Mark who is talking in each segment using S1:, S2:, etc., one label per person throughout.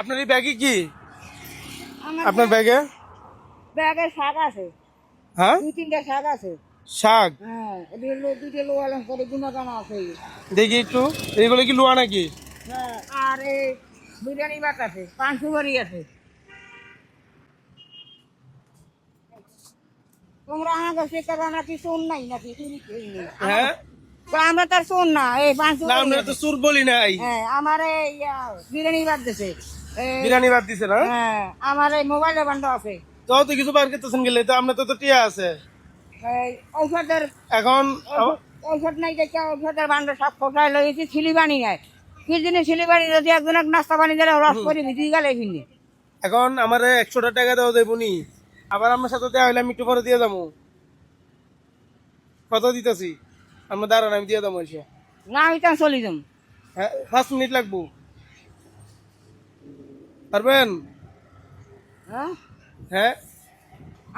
S1: আপনার এই ব্যাগে কি? আপনার ব্যাগে
S2: ব্যাগে? শাক আছে।
S1: হ্যাঁ?
S2: দুই তিনটা শাক আছে।
S1: শাক?
S2: হ্যাঁ দুইটা লো আলাম করে গুনা জানা আছে।
S1: দেখি একটু। এগুলো কি লোয়া নাকি?
S2: হ্যাঁ আর এই বিরিয়ানি ভাত আছে পাঁচশো বাড়ি আছে। তোমরা আমাকে শেখাবো নাকি শোন নাই নাকি? তুমি কেউ
S1: হ্যাঁ?
S2: আমরা তার শোন না এই পাঁচশো
S1: না আমরা তো সুর বলি নাই।
S2: হ্যাঁ আমার এই বিরিয়ানি ভাত দিছে
S1: বিরিয়ানি বাদ দিছে না?
S2: হ্যাঁ আমার এই মোবাইলে বান্ধ আছে।
S1: তো তো কিছু বার করতেছেন গেলে তো আপনার তো তো টিয়া আছে।
S2: ঔষধের
S1: এখন
S2: ঔষধ নাই দেখে ঔষধের বান্ধ সব কোথায় লইছি ছিলিবানি নাই। কি জিনিস ছিলিবানি যদি একজন এক নাস্তা পানি দিলে রস করে ভিজিয়ে গেলে কিনে
S1: এখন আমার একশোটা টাকা দেওয়া দেবো নি। আবার আমার সাথে দেওয়া হলে আমি একটু পরে দিয়ে যাব। কত দিতেছি। আমরা দাঁড়ান আমি দিয়ে দেবো এসে।
S2: না আমি তার চলি যাম।
S1: হ্যাঁ পাঁচ মিনিট লাগবো। পারবেন?
S2: হ্যাঁ?
S1: হ্যাঁ?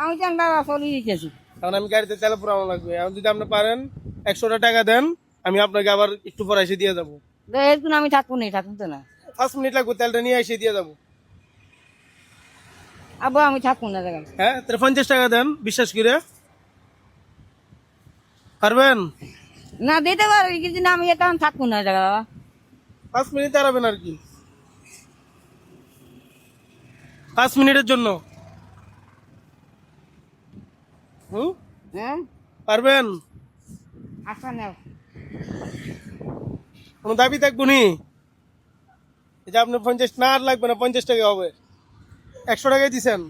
S2: আমি তার দাদা চলি দিতেছি
S1: কারণ আমি গাড়িতে তেল পুরানো লাগবে। এখন যদি আপনি পারেন একশোটা টাকা দেন আমি আপনাকে আবার একটু পরে এসে দিয়ে যাব।
S2: এরকম আমি থাকব না থাকুন তো না।
S1: পাঁচ মিনিট লাগবে তেলটা নিয়ে এসে দিয়ে যাব।
S2: আবু আমি থাকব না জায়গায়
S1: হ্যাঁ তাহলে পঞ্চাশ টাকা দেন বিশ্বাস করে। পারবেন?
S2: না দিতে পারি কিন্তু না আমি এটা থাকব না বাবা
S1: পাঁচ মিনিট দাঁড়াবেন আর কি। পাঁচ মিনিটের জন্য। পারবেন? কোনো দাবি থাকব নি? যে আপনার পঞ্চাশ না আর লাগবে না পঞ্চাশ টাকা হবে। একশো টাকাই দিছেন।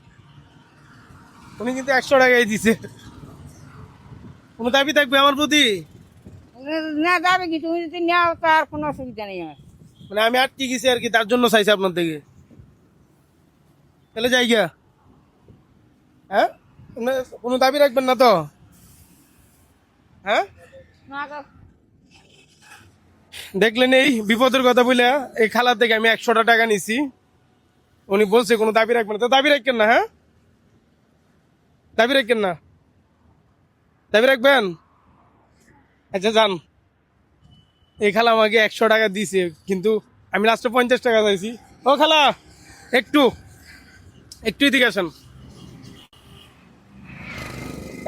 S1: উনি কিন্তু একশো টাকাই দিছে। কোনো দাবি থাকবে আমার প্রতি?
S2: না যাবে কি তুমি যদি নেও তার কোনো অসুবিধা নেই আমার।
S1: মানে আমি আটকে গেছি আর কি তার জন্য চাইছি আপনার থেকে। তাহলে যাই গিয়া। হ্যাঁ? কোনো- দাবি রাখবেন না তো? হ্যাঁ? দেখলেন এই বিপদের কথা বলে এই খালার থেকে আমি একশোটা টাকা নিছি। উনি বলছে কোনো দাবি রাখবেন না। তো দাবি রাখবেন না হ্যাঁ? দাবি রাখবেন না। দাবি রাখবেন? আচ্ছা যান। এই খালা আমাকে একশো টাকা দিছে কিন্তু আমি লাস্টে পঞ্চাশ টাকা চাইছি। ও খালা একটু। একটু এদিকে আসেন।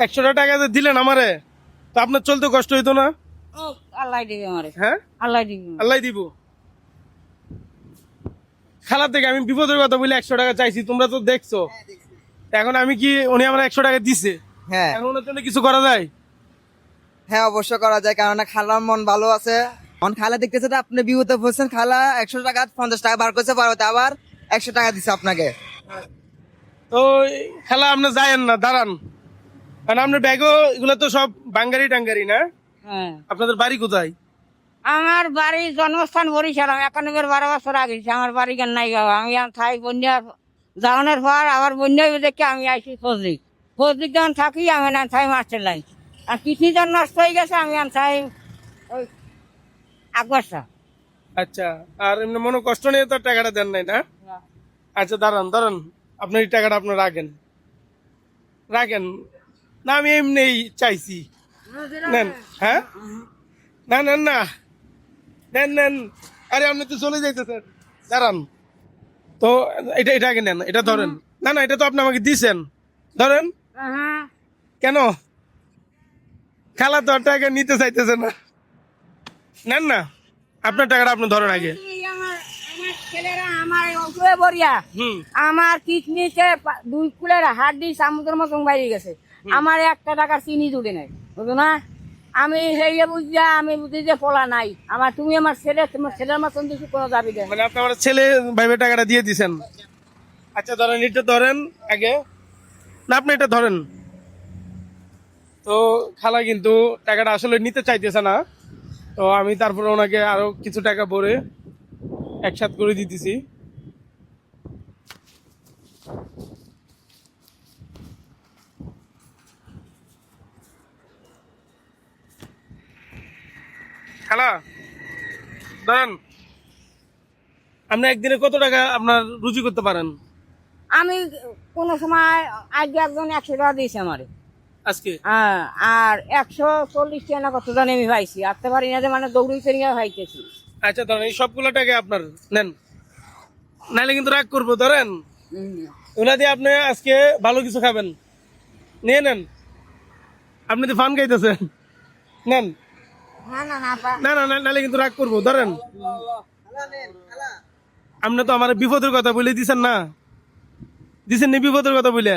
S1: একশোটা টাকা যে দিলেন আমারে তো আপনার চলতে কষ্ট হইতো না?
S2: আল্লাহ দিবে আমারে।
S1: হ্যাঁ?
S2: আল্লাহ দিবে।
S1: আল্লাহ দিব। খেলার থেকে আমি বিপদের কথা বলে একশো টাকা চাইছি তোমরা তো দেখছ। এখন আমি কি উনি আমার একশো টাকা দিছে?
S3: হ্যাঁ।
S1: এখন ওনার জন্য কিছু করা যায়?
S3: হ্যাঁ অবশ্য করা যায় কারণ খালার মন ভালো আছে। এখন খালা দেখতেছে আপনি বিপদে পড়ছেন খালা একশো টাকা পঞ্চাশ টাকা বার করছে আবার একশো টাকা দিছে আপনাকে।
S1: তো খেলা আপনি যায়েন না দাঁড়ান। কারণ আপনার ব্যাগও এগুলো তো সব বাঙ্গারি টাঙ্গারি না?
S2: হ্যাঁ।
S1: আপনাদের বাড়ি কোথায়?
S2: আমার বাড়ি জন্মস্থান বরিশাল আমি একানব্বই বারো বছর আগে। আমার বাড়ি কেন নাই গাওয়া আমি থাই বন্যার যাওয়ানোর পর আবার বন্যা দেখে আমি আইসি ফজলিক ফজলিক যখন থাকি আমি না থাই মাস্টার লাইন আর কৃষি যখন নষ্ট হয়ে গেছে আমি আর থাই ওই আকবরসা
S1: আচ্ছা আর এমনি মনে কষ্ট নিয়ে তো টাকাটা দেন নাই না। আচ্ছা দাঁড়ান দাঁড়ান। আপনার এই টাকাটা আপনি রাখেন। রাখেন। না, আমি এমনি চাইছি। নেন হ্যাঁ? না, নেন না। নেন নেন। আরে, আপনি তো চলে যাইতেছেন। দাঁড়ান। তো, এটা এটা আগে নেন। এটা ধরেন। না না, এটা তো আপনি আমাকে দিছেন। ধরেন। কেন? খেলা তো টাকা নিতে চাইতেছে না। নেন না। আপনার টাকাটা আপনি ধরেন আগে।
S2: ছেলেরা আমার অসুয়ে বরিয়া
S1: হুম।
S2: আমার পা- দুই কুলের হাড্ডি সমুদ্রের মতন বাইরে গেছে। আমার একটা টাকার চিনি জুড়ে নাই বুঝলো না? আমি সেই বুঝিয়া আমি বুঝি যে পোলা নাই। আমার তুমি আমার ছেলে তোমার ছেলের মতন কিছু কোনো দাবি দেয়
S1: মানে আপনি আমার ছেলে ভাইবে টাকাটা দিয়ে দিছেন। আচ্ছা ধরেন এটা ধরেন আগে। না আপনি এটা ধরেন। তো খালা কিন্তু টাকাটা আসলে নিতে চাইতেছে না। তো আমি তারপরে ওনাকে আরও কিছু টাকা ভরে একসাথ করে দিতেছি। খালা আপনি একদিনে কত টাকা আপনার রুজি করতে পারেন?
S2: আমি কোনো সময় আজকে একজন একশো টাকা দিয়েছে আমারে।
S1: আজকে?
S2: হ্যাঁ, আর একশো চল্লিশ টাকা কত জানি আমি পাইছি। আসতে পারি না যে মানে দৌড়িতে নিয়ে পাইতেছি
S1: আচ্ছা ধরেন এই সবগুলো টাকা আপনার নেন। নাহলে কিন্তু রাগ করব ধরেন। ওনা দিয়ে আপনি আজকে ভালো কিছু খাবেন। নিয়ে নেন। আপনি তো ফান খাইতেছেন। নেন।
S2: না না
S1: নাহলে কিন্তু রাগ করব ধরেন। আপনি তো আমার বিপদের কথা বলে দিছেন না। দিছেন নি বিপদের কথা বলে?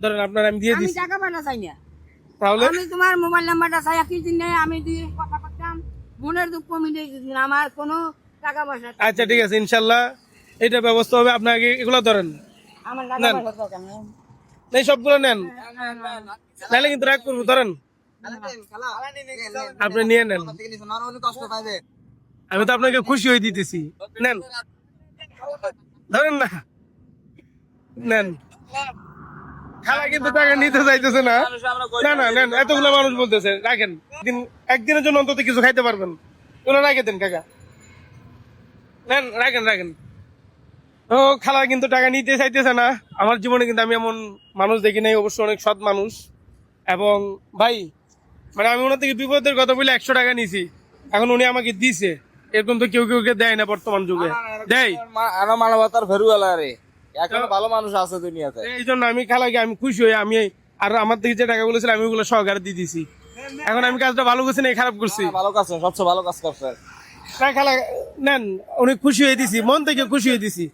S1: ধরেন আপনার আমি দিয়ে দিচ্ছি
S2: টাকা পাঠা চাই না।
S1: তাহলে?
S2: আমি তোমার মোবাইল নাম্বারটা চাই একই দিনে আমি দিয়ে কথা বোনের দুঃখ আমার কোনো টাকা পয়সা
S1: আচ্ছা ঠিক আছে ইনশাল্লাহ এটা ব্যবস্থা হবে। আপনাকে এগুলো ধরেন।
S2: আমার টাকা
S1: নেন।
S2: পয়সা দরকার নেই।
S1: এই সবগুলো নেন। নাহলে কিন্তু রাগ করব ধরেন। আপনি নিয়ে নেন। আমি তো আপনাকে খুশি হয়ে দিতেছি। নেন। ধরেন না। নেন। খালা কিন্তু টাকা নিতে চাইতেছে না। না না নেন এতগুলো মানুষ বলতেছে রাখেন। দিন একদিনের জন্য অন্তত কিছু খাইতে পারবেন। ওগুলো রাখে দেন কাকা। নেন রাখেন রাখেন। ও খালা কিন্তু টাকা নিতে চাইতেছে না। আমার জীবনে কিন্তু আমি এমন মানুষ দেখি নাই অবশ্য অনেক সৎ মানুষ। এবং ভাই মানে আমি ওনার থেকে বিপদের কথা বলে একশো টাকা নিছি। এখন উনি আমাকে দিছে। এরকম তো কেউ কেউ কে দেয় না বর্তমান যুগে। দেয়।
S4: মানবতার ফেরুয়ালা রে। এখনও ভালো মানুষ আছে দুনিয়াতে।
S1: এই জন্য আমি খালাকে আমি খুশি হই আমি আর আমার থেকে যে টাকাগুলো ছিল আমি ওগুলো সহকারে দিয়ে দিছি। এখন আমি কাজটা ভালো করছি না খারাপ করছি?
S4: ভালো কাজ সবচেয়ে ভালো কাজ করছে
S1: খালা নেন অনেক খুশি হয়ে দিছি মন থেকে খুশি হয়ে দিছি।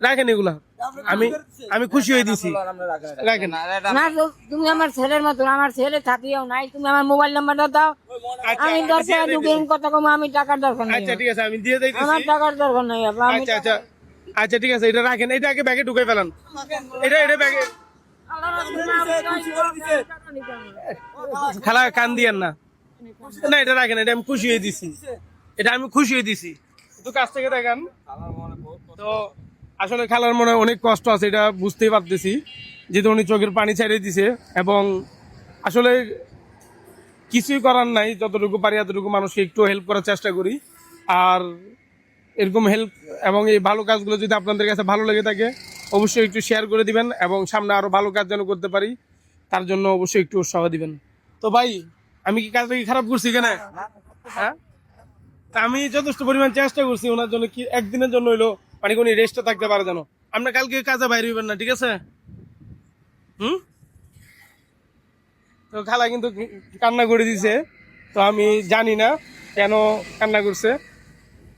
S1: রাখেন এগুলা। আমি আমি খুশি হয়ে দিছি। রাখেন।
S2: না তুমি আমার ছেলের মতন আমার ছেলে থাকিও নাই তুমি আমার মোবাইল নাম্বারটা দাও।
S1: আচ্ছা,
S2: আমি দরকার কথা কম আমি টাকার দরকার নেই।
S1: আচ্ছা ঠিক আছে আমি দিয়ে
S2: আমার টাকার দরকার নেই
S1: আচ্ছা আচ্ছা। আচ্ছা ঠিক আছে, এটা রাখেন। এটা আগে ব্যাগে ঢুকে ফেলান। এটা এটা ব্যাগে খালা কান দিয়েন না। না, এটা রাখেন, এটা আমি খুশি হয়ে দিছি। এটা আমি খুশি হয়ে দিছি। একটু কাছ থেকে দেখেন। তো, আসলে খেলার মনে অনেক কষ্ট আছে, এটা বুঝতেই পারতেছি। যেহেতু উনি চোখের পানি ছেড়ে দিছে, এবং আসলে কিছুই করার নাই, যতটুকু পারি এতটুকু মানুষকে একটু হেল্প করার চেষ্টা করি। আর এরকম হেল্প এবং এই ভালো কাজগুলো যদি আপনাদের কাছে ভালো লেগে থাকে, অবশ্যই একটু শেয়ার করে দিবেন এবং সামনে আরও ভালো কাজ যেন করতে পারি, তার জন্য অবশ্যই একটু উৎসাহ দিবেন। তো ভাই, আমি কি কাজটা কি খারাপ করছি কেন হ্যাঁ? তা আমি যথেষ্ট পরিমাণ চেষ্টা করছি ওনার জন্য কি একদিনের জন্য হইল মানে কোনো রেস্টে থাকতে পারে যেন। আমরা কালকে কাজে বাইরে হইবেন না, ঠিক আছে? হুম? তো খালা কিন্তু কান্না করে দিছে, তো আমি জানি না কেন কান্না করছে।